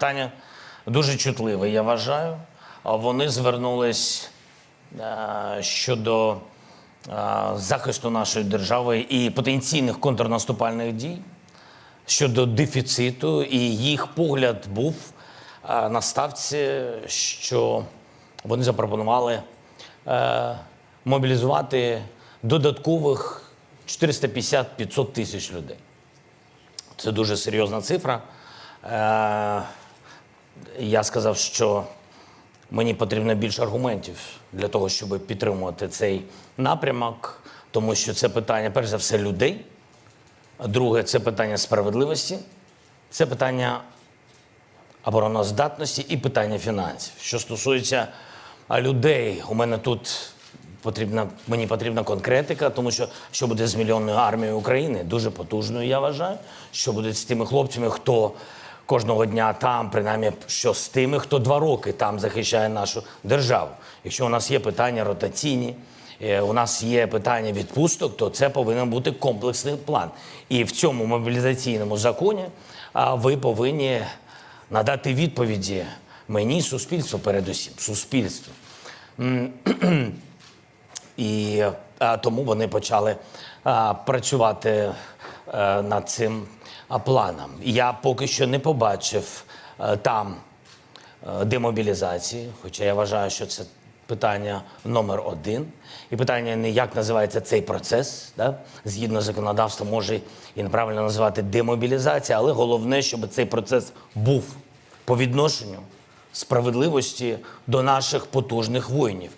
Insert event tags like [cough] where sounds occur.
Питання дуже чутливе, я вважаю. Вони звернулись е, щодо е, захисту нашої держави і потенційних контрнаступальних дій, щодо дефіциту, і їх погляд був е, на ставці, що вони запропонували мобілізувати додаткових 450-500 тисяч людей. Це дуже серйозна цифра. Я сказав, що мені потрібно більше аргументів для того, щоб підтримувати цей напрямок, тому що це питання, перш за все, людей. Друге, це питання справедливості, це питання обороноздатності і питання фінансів. Що стосується людей, у мене тут потрібна, мені потрібна конкретика, тому що що буде з мільйонною армією України, дуже потужною, я вважаю. Що буде з тими хлопцями, хто кожного дня там, принаймні, що з тими, хто два роки там захищає нашу державу. Якщо у нас є питання ротаційні, е, у нас є питання відпусток, то це повинен бути комплексний план. І в цьому мобілізаційному законі ви повинні надати відповіді мені, суспільству, передусім, суспільству. [clears throat] І тому вони почали працювати над цим а, планом. Я поки що не побачив а, там а, демобілізації, хоча я вважаю, що це питання номер один. І питання не як називається цей процес, да? згідно законодавства, може і неправильно називати демобілізація, але головне, щоб цей процес був по відношенню справедливості до наших потужних воїнів.